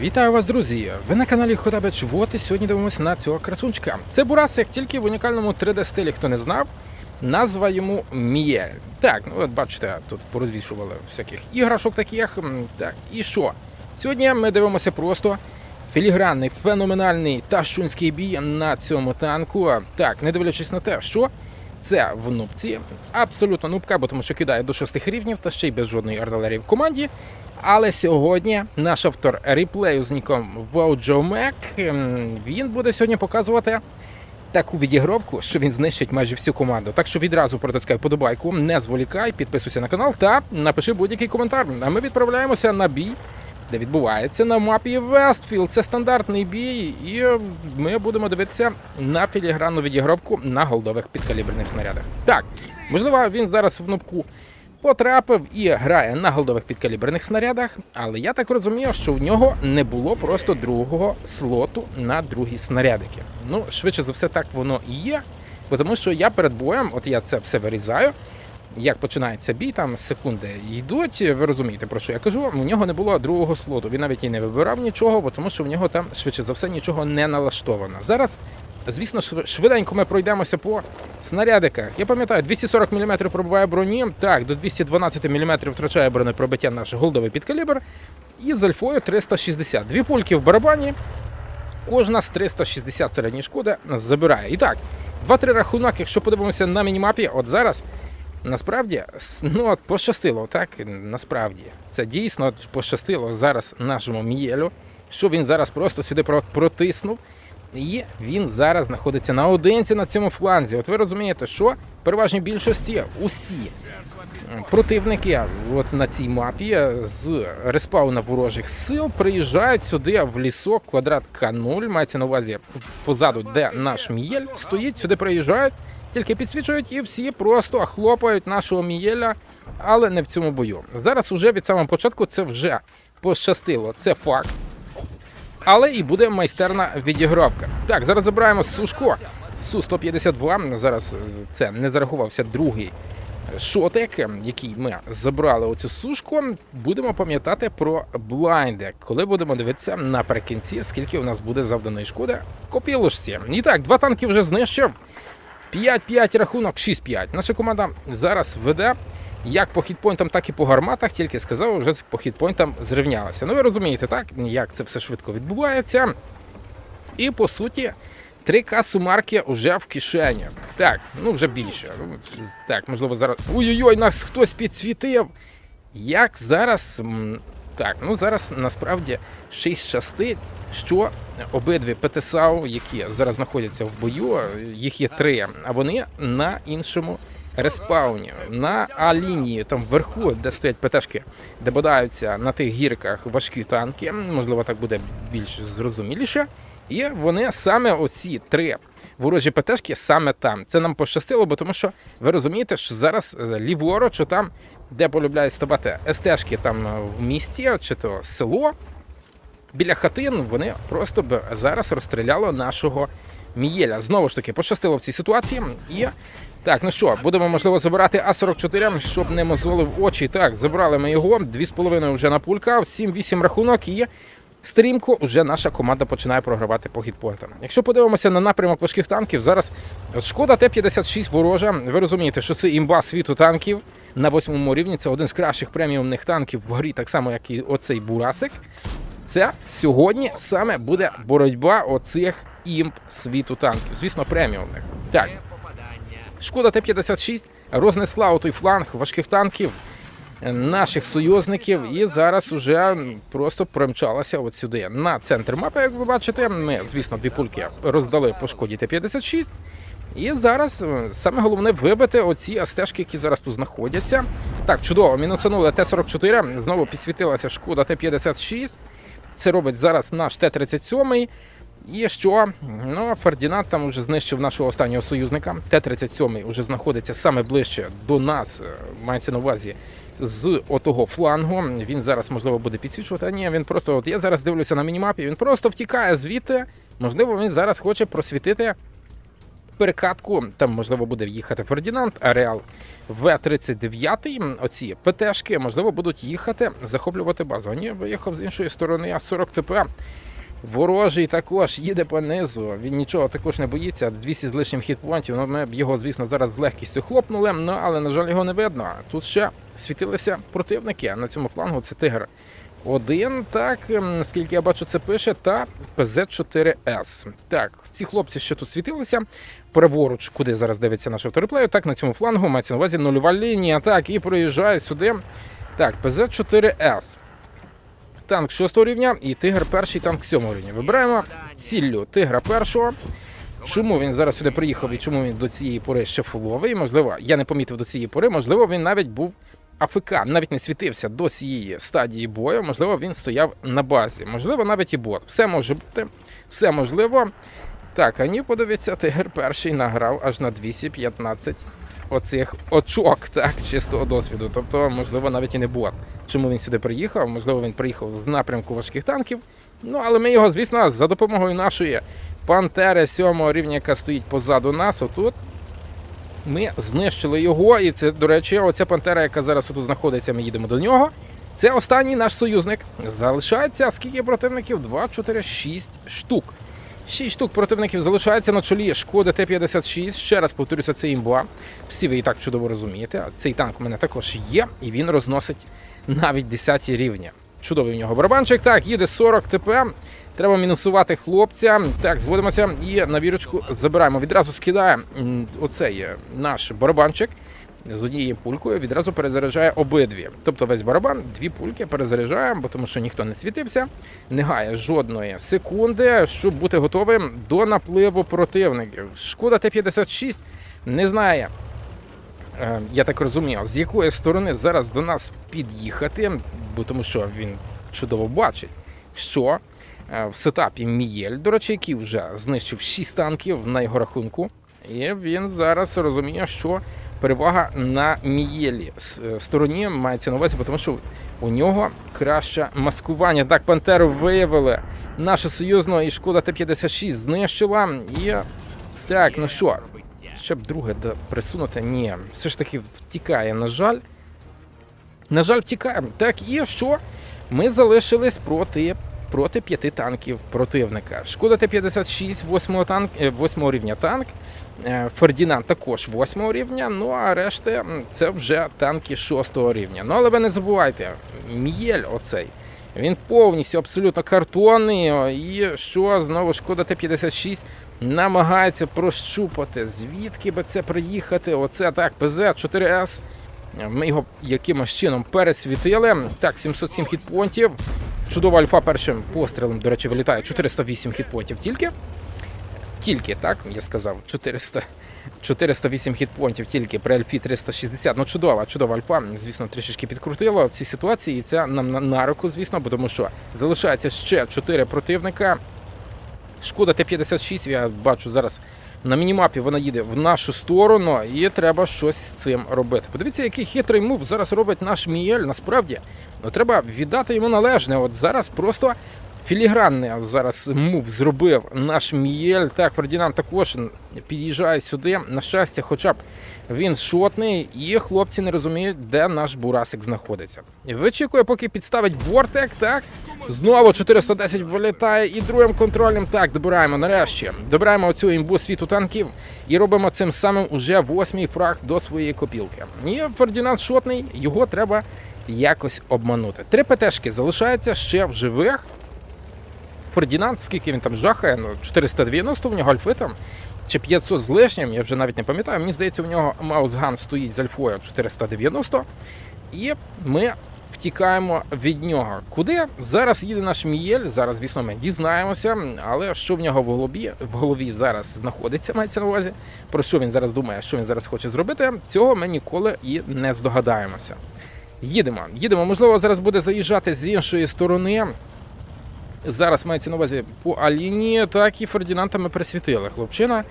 Вітаю вас, друзі! Ви на каналі Хотабеч Вот і сьогодні дивимося на цього красунчика. Це Бурасик тільки в унікальному 3D-стилі, хто не знав. Назва йому Мієль. Так, ну от бачите, тут порозвішували всяких іграшок таких. Так, і що? Сьогодні ми дивимося просто філігранний, феноменальний тащунський бій на цьому танку. Так, не дивлячись на те, що це в нубці. Абсолютно нубка, бо тому що кидає до шостих рівнів та ще й без жодної артилерії в команді. Але сьогодні наш автор реплею з ніком Воуджомек він буде сьогодні показувати таку відігровку, що він знищить майже всю команду. Так що відразу протискай подобайку, не зволікай, підписуйся на канал та напиши будь-який коментар. А ми відправляємося на бій, де відбувається на мапі Вестфілд. Це стандартний бій, і ми будемо дивитися на філігранну відігровку на голдових підкаліберних снарядах. Так, можливо, він зараз в потрапив і грає на голдових підкаліберних снарядах, але я так розумію, що в нього не було просто другого слоту на другі снарядики. Ну, швидше за все, так воно і є. Тому що я перед боєм, от я це все вирізаю. Як починається бій, там секунди йдуть. Ви розумієте, про що я кажу? У нього не було другого слоту. Він навіть і не вибирав нічого, бо тому що в нього там швидше за все нічого не налаштовано. Зараз, звісно, шв- швиденько ми пройдемося по снарядиках. Я пам'ятаю, 240 мм пробиває броні. Так, до 212 мм втрачає бронепробиття наш голдовий підкалібр. І з альфою 360. Дві пульки в барабані. Кожна з 360 середньої шкоди нас забирає. І так, 2-3 рахунок, якщо подивимося на мінімапі, от зараз. Насправді, ну от пощастило, так насправді це дійсно пощастило зараз нашому Мієлю, що він зараз просто сюди протиснув, і він зараз знаходиться наодинці на цьому фланзі. От ви розумієте, що переважній більшості усі противники от на цій мапі з респауна ворожих сил приїжджають сюди в лісок квадрат К0, мається на увазі позаду, де наш Мієль стоїть, сюди приїжджають, тільки підсвічують і всі просто хлопають нашого Мієля, але не в цьому бою. Зараз уже від самого початку це вже пощастило, це факт. Але і буде майстерна відігровка. Так, зараз забираємо Сушко. Су-152. Зараз це не зарахувався другий шотик, який ми забрали оцю сушку. Будемо пам'ятати про блайнди, коли будемо дивитися наприкінці, скільки у нас буде завданої шкоди в копілушці. І так, два танки вже знищив. 5-5 рахунок, 6-5. Наша команда зараз веде як по хітпойнтам, так і по гарматах, тільки сказав, вже по хітпойнтам зрівнялася. Ну ви розумієте, так? Як це все швидко відбувається. І по суті, 3К сумарки вже в кишені. Так, ну вже більше. Так, можливо, зараз. Ой-ой-ой, нас хтось підсвітив. Як зараз. Так, ну зараз насправді й щастить, що обидві ПТСАУ, які зараз знаходяться в бою, їх є три, а вони на іншому респауні, на А-лінії, там вверху, де стоять ПТшки, де бодаються на тих гірках важкі танки. Можливо, так буде більш зрозуміліше. І вони саме оці три ворожі ПТшки саме там. Це нам пощастило, бо тому що ви розумієте, що зараз е, ліворуч, там, де полюбляють ставати СТшки там е, в місті, чи то село, біля хатин вони просто б зараз розстріляло нашого Мієля. Знову ж таки, пощастило в цій ситуації. І так, ну що, будемо можливо забирати А44, щоб не мозолив очі. Так, забрали ми його. Дві з половиною вже на пулька, 7-8 рахунок і. Стрімко вже наша команда починає програвати по хітпоінтам. Якщо подивимося на напрямок важких танків, зараз шкода Т-56 ворожа. Ви розумієте, що це імба світу танків на восьмому рівні. Це один з кращих преміумних танків в грі, так само як і оцей Бурасик. Це сьогодні саме буде боротьба оцих імп світу танків. Звісно, преміумних. Так. Шкода Т-56 рознесла у той фланг важких танків наших союзників і зараз уже просто примчалася от сюди на центр мапи. Як ви бачите, ми, звісно, дві пульки роздали по шкоді Т-56. І зараз е, саме головне вибити оці стежки, які зараз тут знаходяться. Так, чудово, мінусанули Т-44, знову підсвітилася шкода Т-56. Це робить зараз наш Т-37. І що? Ну, Фердінанд там вже знищив нашого останнього союзника. Т-37 вже знаходиться саме ближче до нас, е, мається на увазі з отого флангу. Він зараз, можливо, буде підсвічувати. А ні, він просто, от я зараз дивлюся на мінімапі, він просто втікає звідти. Можливо, він зараз хоче просвітити перекатку. Там можливо буде їхати Фердінанд, Ареал В-39. Оці ПТшки, можливо, будуть їхати, захоплювати базу. А ні, виїхав з іншої сторони, а 40 ТП. Ворожий також їде по низу. Він нічого також не боїться. 200 з лишнім хітпонтів. Ну, ми б його, звісно, зараз з легкістю хлопнули. Ну але на жаль, його не видно. Тут ще світилися противники на цьому флангу. Це тигр. Один, так, ем, наскільки я бачу, це пише, та ПЗ-4С. Так, ці хлопці, що тут світилися, праворуч, куди зараз дивиться наш автореплею, так, на цьому флангу мається на увазі нульова лінія, так, і проїжджає сюди. Так, ПЗ-4С. Танк 6 рівня і тигр перший танк 7 рівня. Вибираємо ціллю тигра першого. Чому він зараз сюди приїхав і чому він до цієї пори ще фуловий? Можливо, я не помітив до цієї пори, можливо, він навіть був АФК, навіть не світився до цієї стадії бою. Можливо, він стояв на базі, можливо, навіть і бот. Все може бути, все можливо. Так, а ні, подивіться, тигр перший награв аж на 215 оцих очок, так, чистого досвіду. Тобто, можливо, навіть і не бот. Чому він сюди приїхав? Можливо, він приїхав з напрямку важких танків. Ну, але ми його, звісно, за допомогою нашої пантери сьомого рівня, яка стоїть позаду нас, отут. Ми знищили його, і це, до речі, оця пантера, яка зараз тут знаходиться, ми їдемо до нього. Це останній наш союзник. Залишається скільки противників? 2, 4, 6 штук. 6 штук противників залишається на чолі шкоди Т-56. Ще раз повторюся, це імба. Всі ви і так чудово розумієте. Цей танк у мене також є, і він розносить навіть 10 рівні. Чудовий в нього барабанчик. Так, їде 40 ТП. Треба мінусувати хлопця. Так, зводимося і на вірочку забираємо. Відразу скидає оцей е, наш барабанчик з однією пулькою, відразу перезаряджає обидві. Тобто весь барабан, дві пульки перезаряджає, бо тому що ніхто не світився, не гає жодної секунди, щоб бути готовим до напливу противників. Шкода Т-56 не знає. е, Я так розумію, з якої сторони зараз до нас під'їхати, бо тому що він чудово бачить, що е, в сетапі Мієль, до речі, який вже знищив 6 танків на його рахунку. І він зараз розуміє, що перевага на Мієлі е, стороні мається на увазі, тому що у нього краще маскування. Так, Пантеру виявили. Наше союзно і шкода Т-56 знищила. І так, ну що, щоб друге присунути, ні, все ж таки втікає, на жаль. На жаль, втікаємо. Так, і що? Ми залишились проти, проти п'яти танків противника. Шкода Т-56, 8 танк, 8 рівня танк. Е, Фердінанд також 8 рівня, ну а решта це вже танки 6 рівня. Ну але ви не забувайте, Мієль оцей. Він повністю абсолютно картонний. І що знову шкода Т-56 намагається прощупати, звідки би це приїхати. Оце так, ПЗ-4С. Ми його якимось чином пересвітили. Так, 707 хітпонтів. Чудова альфа першим пострілом, до речі, вилітає 408 хітпонтів тільки. Тільки, так, я сказав, 400, 408 хітпонтів тільки при альфі 360. Ну, чудова, чудова альфа. Звісно, трішечки підкрутила в цій ситуації, і це нам на, на руку, звісно, бо тому що залишається ще 4 противника. Шкода Т-56, я бачу зараз на мінімапі вона їде в нашу сторону, і треба щось з цим робити. Подивіться, який хитрий мув зараз робить наш Мієль. Насправді, ну треба віддати йому належне. От зараз просто філігранний зараз мув зробив наш Мієль. Так, Фердінанд також під'їжджає сюди. На щастя, хоча б він шотний, і хлопці не розуміють, де наш Бурасик знаходиться. Вичікує, поки підставить бортик. Так знову 410 вилітає, і другим контролем. Так, добираємо нарешті. Добираємо оцю імбу світу танків і робимо цим самим уже восьмий фраг до своєї копілки. І Фердінанд шотний, його треба якось обманути. Три ПТшки залишаються ще в живих. Фердінанд, скільки він там жахає, ну 490 в нього альфи там, чи 500 з лишнім, я вже навіть не пам'ятаю. Мені здається, у нього Маусган стоїть з альфою 490. І ми втікаємо від нього. Куди зараз їде наш Мієль? Зараз, звісно, ми дізнаємося, але що в нього в голові в голові зараз знаходиться, мається на увазі, про що він зараз думає, що він зараз хоче зробити, цього ми ніколи і не здогадаємося. Їдемо, їдемо. Можливо, зараз буде заїжджати з іншої сторони. Зараз мається на увазі по Аліні, так і Фердінанда ми присвітили. Хлопчина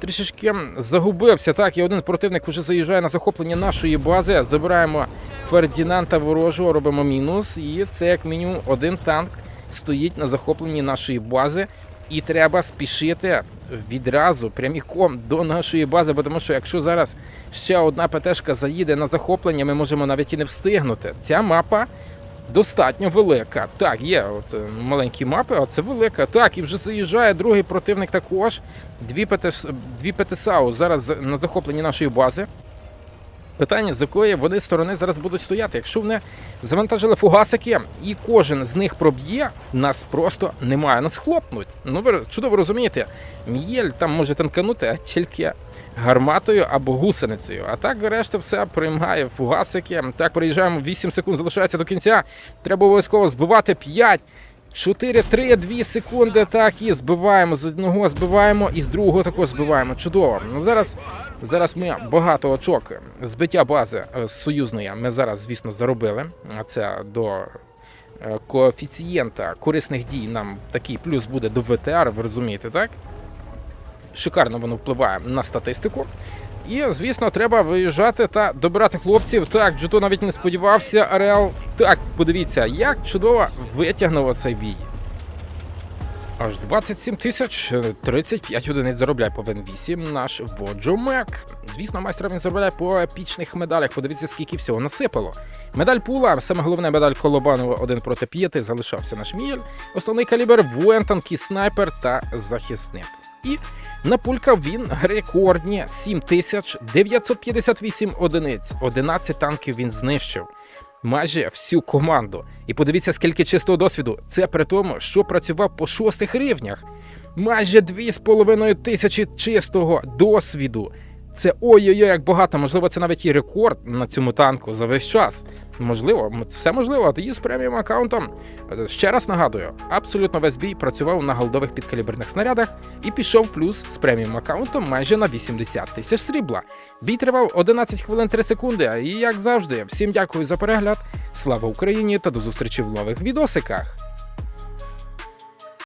трішечки загубився. Так, і один противник вже заїжджає на захоплення нашої бази. Забираємо Фердінанда ворожого, робимо мінус. І це як мінімум один танк стоїть на захопленні нашої бази. І треба спішити відразу пряміком до нашої бази, бо тому що якщо зараз ще одна ПТшка заїде на захоплення, ми можемо навіть і не встигнути. Ця мапа достатньо велика. Так, є от е, маленькі мапи, а це велика. Так, і вже заїжджає другий противник також. Дві, дві зараз на захопленні нашої бази. Питання, з якої вони сторони зараз будуть стояти. Якщо вони завантажили фугасики і кожен з них проб'є, нас просто немає. Нас хлопнуть. Ну ви чудово розумієте, Мієль там може танканути, тільки гарматою або гусеницею. А так решта все приймає фугасики. Так, проїжджаємо 8 секунд, залишається до кінця. Треба обов'язково збивати 5. 4, 3, 2 секунди. Так і збиваємо з одного, збиваємо і з другого також збиваємо. Чудово. Ну зараз, зараз ми багато очок збиття бази е, союзної. Ми зараз, звісно, заробили. А це до е, коефіцієнта корисних дій нам такий плюс буде до ВТР, ви розумієте, так? Шикарно воно впливає на статистику. І, звісно, треба виїжджати та добирати хлопців. Так, Джуто навіть не сподівався. Ареал. Так, подивіться, як чудово витягнув цей бій. Аж 27 тисяч 35 одиниць заробляє по Вен 8 наш Воджо Мек. Звісно, майстер він заробляє по епічних медалях. Подивіться, скільки всього насипало. Медаль пула, саме головне медаль Колобанова 1 проти 5, залишався наш Мієль. Основний калібр воїн, танкий снайпер та захисник. І напулькав він рекордні 7958 одиниць. 11 танків він знищив. Майже всю команду. І подивіться, скільки чистого досвіду. Це при тому, що працював по шостих рівнях. Майже 2,5 тисячі чистого досвіду. Це ой-ой-ой, як багато. Можливо, це навіть і рекорд на цьому танку за весь час. Можливо, все можливо. Тоді з преміум аккаунтом. Е, Ще раз нагадую, абсолютно весь бій працював на голдових підкаліберних снарядах і пішов плюс з преміум аккаунтом майже на 80 тисяч срібла. Бій тривав 11 хвилин 3 секунди. І як завжди, всім дякую за перегляд. Слава Україні та до зустрічі в нових відосиках.